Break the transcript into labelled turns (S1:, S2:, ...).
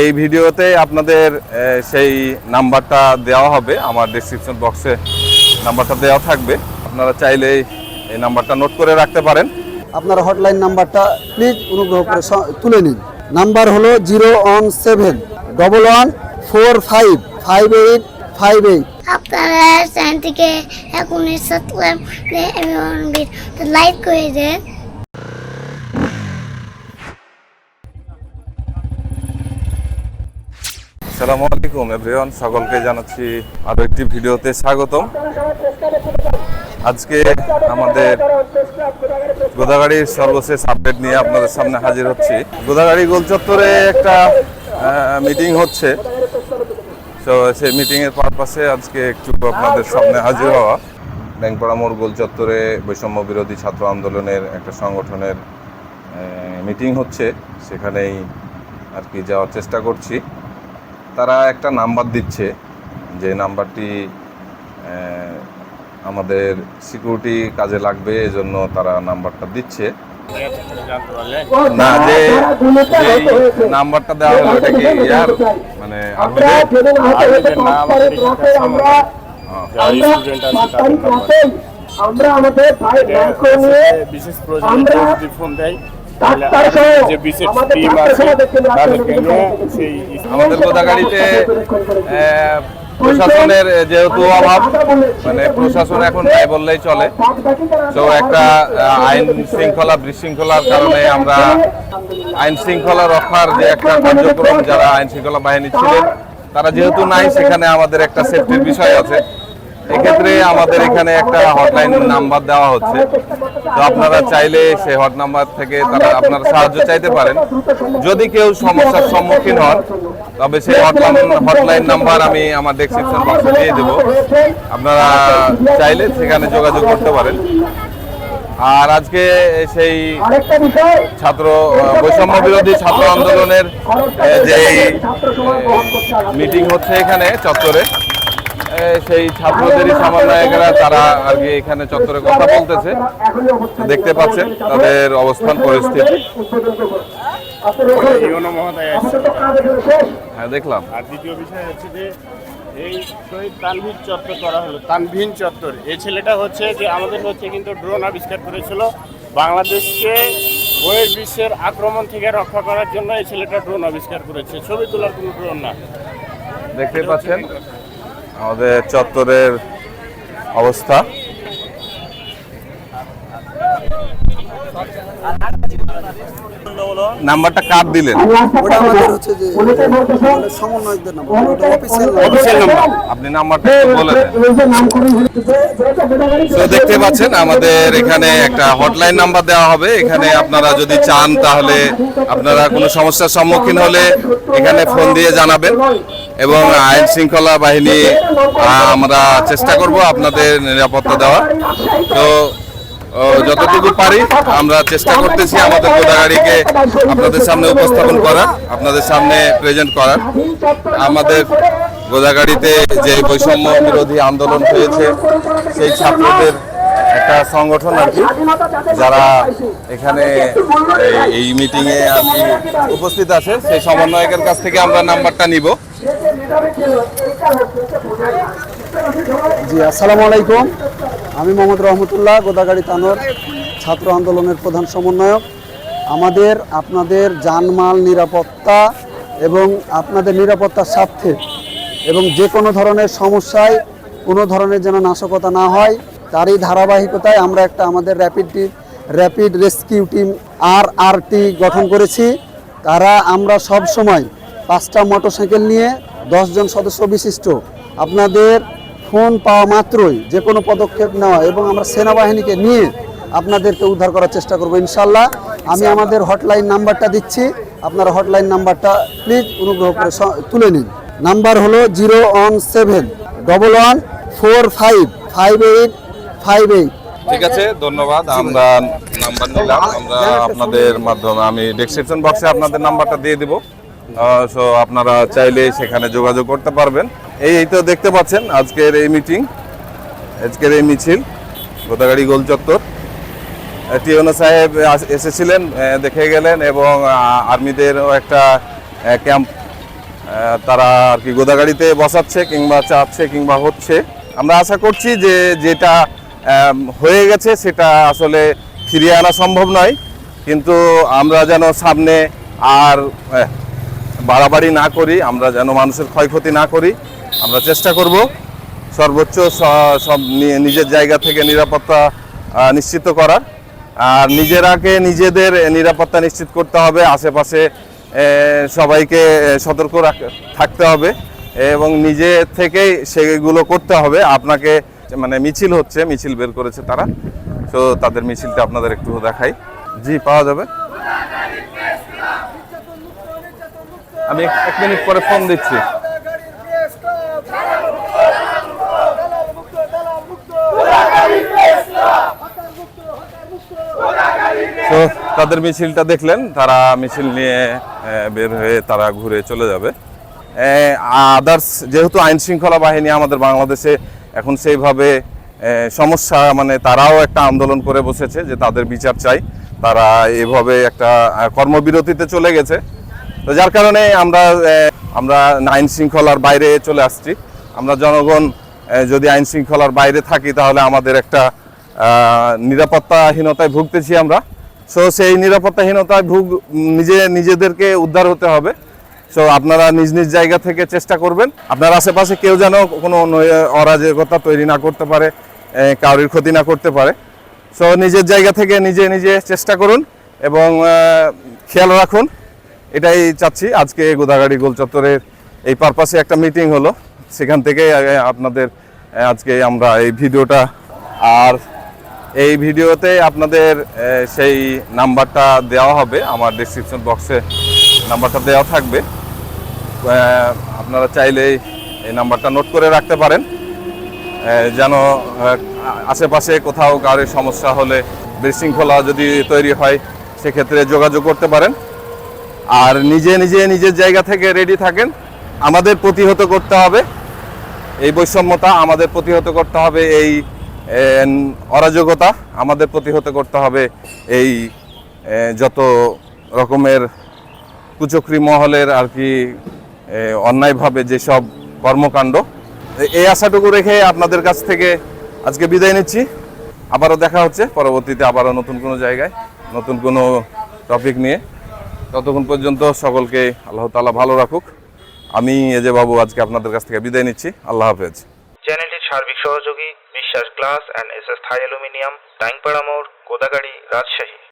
S1: এই ভিডিওতে আপনাদের সেই নাম্বারটা দেওয়া হবে। আমার ডিসক্রিপশন বক্সে নাম্বারটা দেওয়া থাকবে। আপনারা চাইলে এই নাম্বারটা নোট করে রাখতে পারেন।
S2: আপনার হটলাইন নাম্বারটা প্লিজ অনুগ্রহ করে তুলে নিন। নাম্বার হলো zero one seven double one four five five eight five eight.
S3: আপনারা চ্যানেলটিকে এখনই সাবস্ক্রাইব এবং লাইক করে দেন।
S1: আসসালামু আলাইকুম এভরিওয়ান সকলকে জানাচ্ছি আরও একটি ভিডিওতে স্বাগতম। আজকে আমাদের গোদাগাড়ির সর্বশেষ আপডেট নিয়ে আপনাদের সামনে হাজির হচ্ছি। গোদাগাড়ি গোল চত্বরে একটা মিটিং হচ্ছে। তো সেই মিটিং এর পারপাসে আজকে একটু আপনাদের সামনে হাজির হওয়া। ব্যাংকপাড়া মোড় গোল চত্বরে বৈষম্য বিরোধী ছাত্র আন্দোলনের একটা সংগঠনের মিটিং হচ্ছে। সেখানেই আর কি যাওয়ার চেষ্টা করছি। তারা একটা নাম্বার দিচ্ছে যে নাম্বারটি আমাদের সিকিউরিটি কাজে লাগবে এজন্য তারা নাম্বারটা দিচ্ছে। না যে নাম্বারটা দেওয়া হলো এটা কি ইয়ার? মানে
S4: আমরা আমাদের ভাই ব্যাংক নিয়ে
S5: বিশেষ প্রয়োজনে ফোন দেয় যে বিশেষ
S4: আমাদের
S5: টিম আছে
S4: সহ দেখতে
S5: সেই
S1: আমাদের গোদাগাড়িতে প্রশাসনের যেহেতু অভাব মানে প্রশাসন এখন নাই বললেই চলে। তো একটা আইন শৃঙ্খলা বিশৃঙ্খলার কারণে আমরা আইন শৃঙ্খলা রক্ষার যে একটা কার্যক্রম যারা আইন শৃঙ্খলা বাহিনী ছিলেন তারা যেহেতু নাই সেখানে আমাদের একটা সেফটির বিষয় আছে। এক্ষেত্রে আমাদের এখানে একটা হটলাইন নাম্বার দেওয়া হচ্ছে। তো আপনারা চাইলে সে হট নাম্বার থেকে তারা আপনারা সাহায্য চাইতে পারেন। যদি কেউ সমস্যার সম্মুখীন হন, তবে সেই হটলাইন হটলাইন নাম্বার আমি আমার ডেসক্রিপশন বক্সে দিয়ে দেবো। আপনারা চাইলে সেখানে যোগাযোগ করতে পারেন। আর আজকে সেই ছাত্র বৈষম্য বিরোধী ছাত্র আন্দোলনের যে মিটিং হচ্ছে এখানে চত্বরে সেই ছাত্রদেরই সমন্বয়কেরা তারা আর কি এখানে চত্বরে কথা বলতেছে। দেখতে পাচ্ছেন তাদের অবস্থান পরিস্থিতি। হ্যাঁ দেখলাম।
S5: আর দ্বিতীয় বিষয় হচ্ছে যে এই শহীদ তানভীর চত্বর করা হলো তানভীন চত্বর। এই ছেলেটা হচ্ছে যে আমাদের হচ্ছে কিন্তু ড্রোন আবিষ্কার করেছিল বাংলাদেশকে বইয়ের বিশ্বের আক্রমণ থেকে রক্ষা করার জন্য এই ছেলেটা ড্রোন আবিষ্কার করেছে। ছবি তোলার কোনো ড্রোন না।
S1: দেখতে পাচ্ছেন। আমাদের চত্বরের অবস্থা। নাম্বারটা কার দিলেন?
S2: ওটা আমাদের হচ্ছে যে মানে সমন্বয়কদের নাম্বার ওটা অফিসিয়াল
S5: অফিসিয়াল নাম্বার।
S1: আপনি নাম্বারটা বলে দেন। তো দেখতে পাচ্ছেন আমাদের এখানে একটা হটলাইন নাম্বার দেওয়া হবে। এখানে আপনারা যদি চান তাহলে আপনারা কোনো সমস্যার সম্মুখীন হলে এখানে ফোন দিয়ে জানাবেন। এবং আইন শৃঙ্খলা বাহিনী আমরা চেষ্টা করব আপনাদের নিরাপত্তা দেওয়া তো যতটুকু পারি আমরা চেষ্টা করতেছি আমাদের গোদাগাড়িকে আপনাদের সামনে উপস্থাপন করার আপনাদের সামনে প্রেজেন্ট করার। আমাদের গোদাগাড়িতে যে বৈষম্য বিরোধী আন্দোলন হয়েছে সেই ছাত্রদের একটা সংগঠন আর কি যারা এখানে এই- মিটিংয়ে মিটিং আর কি উপস্থিত আছে সেই সমন্বয়কের কাছ থেকে আমরা নাম্বারটা নিব।
S2: জি আসসালামু আলাইকুম। আমি মোহাম্মদ রহমতুল্লাহ, গোদাগাড়ি তানোর ছাত্র আন্দোলনের প্রধান সমন্বয়ক। আমাদের আপনাদের জানমাল নিরাপত্তা এবং আপনাদের নিরাপত্তার স্বার্থে এবং যে কোনো ধরনের সমস্যায় কোনো ধরনের যেন নাশকতা না হয়, তারই ধারাবাহিকতায় আমরা একটা আমাদের rapid rapid rescue team R R T গঠন করেছি। তারা আমরা সব সময় পাঁচটা মোটরসাইকেল নিয়ে দশজন সদস্য বিশিষ্ট। আপনাদের ফোন পাওয়া মাত্রই যে কোনো পদক্ষেপ নেওয়া এবং আমরা সেনাবাহিনীকে নিয়ে আপনাদেরকে উদ্ধার করার চেষ্টা করব ইনশাল্লাহ। আমি আমাদের হটলাইন নাম্বারটা দিচ্ছি। আপনারা হটলাইন নাম্বারটা প্লিজ অনুগ্রহ করে তুলে নিন। নাম্বার হলো zero one seven double one four five five eight five eight.
S1: ঠিক আছে ধন্যবাদ। আমরা নাম্বার নিলাম। আমরা আপনাদের মাধ্যমে আমি ডেসক্রিপশন বক্সে আপনাদের নাম্বারটা দিয়ে দিব। সো আপনারা চাইলে সেখানে যোগাযোগ করতে পারবেন। এই তো দেখতে পাচ্ছেন আজকের এই মিটিং আজকের এই মিছিল, গোদাগাড়ি গোল চত্বর। টিওনো সাহেব এসেছিলেন দেখে গেলেন এবং আর্মিদেরও একটা ক্যাম্প তারা আর কি গোদাগাড়িতে বসাচ্ছে কিংবা চাচ্ছে কিংবা হচ্ছে। আমরা আশা করছি যে যেটা হয়ে গেছে সেটা আসলে ফিরিয়ে আনা সম্ভব নয়। কিন্তু আমরা যেন সামনে আর বাড়াবাড়ি না করি, আমরা যেন মানুষের ক্ষয়ক্ষতি না করি। আমরা চেষ্টা করব সর্বোচ্চ সব নিজের জায়গা থেকে নিরাপত্তা নিশ্চিত করার। আর নিজেরাকে নিজেদের নিরাপত্তা নিশ্চিত করতে হবে, আশেপাশে সবাইকে সতর্ক থাকতে হবে এবং নিজে থেকেই সেগুলো করতে হবে। আপনাকে মানে মিছিল হচ্ছে, মিছিল বের করেছে তারা। তো তাদের মিছিলটা আপনাদের একটু দেখাই। জি, পাওয়া যাবে। আমি এক মিনিট পরে ফোন দিচ্ছি। তাদের মিছিলটা দেখলেন, তারা মিছিল নিয়ে বের হয়ে তারা ঘুরে চলে যাবে। আদার্স যেহেতু আইন শৃঙ্খলা বাহিনী আমাদের বাংলাদেশে এখন সেইভাবে সমস্যা মানে তারাও একটা আন্দোলন করে বসেছে যে তাদের বিচার চাই। তারা এভাবে একটা কর্মবিরতিতে চলে গেছে। তো যার কারণে আমরা আমরা আইন শৃঙ্খলার বাইরে চলে আসছি। আমরা জনগণ যদি আইন শৃঙ্খলার বাইরে থাকি তাহলে আমাদের একটা নিরাপত্তাহীনতায় ভুগতেছি আমরা। সো সেই নিরাপত্তাহীনতায় ভুগ, নিজে, নিজেদেরকে উদ্ধার হতে হবে। সো আপনারা নিজ নিজ জায়গা থেকে চেষ্টা করবেন। আপনার আশেপাশে কেউ যেন কোনো অরাজকতা তৈরি না করতে পারে কারোর ক্ষতি না করতে পারে। সো নিজের জায়গা থেকে নিজে নিজে চেষ্টা করুন এবং খেয়াল রাখুন। এটাই চাচ্ছি। আজকে গোদাগাড়ি গোল চত্বরের এই পারপাসে একটা মিটিং হলো। সেখান থেকে আপনাদের আজকে আমরা এই ভিডিওটা আর এই ভিডিওতে আপনাদের সেই নাম্বারটা দেওয়া হবে। আমার ডিসক্রিপশন বক্সে নাম্বারটা দেওয়া থাকবে। আপনারা চাইলেই এই নাম্বারটা নোট করে রাখতে পারেন। যেন আশেপাশে কোথাও কারোর সমস্যা হলে বিশৃঙ্খলা যদি তৈরি হয়, সেক্ষেত্রে যোগাযোগ করতে পারেন। আর নিজে নিজে, নিজের জায়গা থেকে রেডি থাকেন। আমাদের প্রতিহত করতে হবে। এই বৈষম্যতা আমাদের প্রতিহত করতে হবে এই অরাজকতা আমাদের প্রতিহত করতে হবে এই যত রকমের কুচক্রি মহলের আর কি অন্যায়ভাবে যেসব কর্মকাণ্ড এই আশাটুকু রেখে আপনাদের কাছ থেকে আজকে বিদায় নিচ্ছি। আবারও দেখা হচ্ছে, পরবর্তীতে আবারও নতুন কোনো জায়গায়, নতুন কোনো টপিক নিয়ে। ততক্ষণ পর্যন্ত সকলকে আল্লাহ তাআলা ভালো রাখুক। আমি এজে বাবু আজকে আপনাদের কাছ থেকে বিদায় নিচ্ছি। আল্লাহ হাফেজ।
S6: চ্যানেলটির সার্বিক সহযোগী। Biswas glass and S S Thai aluminium Tangpara মোড় কোদাগাড়ি রাজশাহী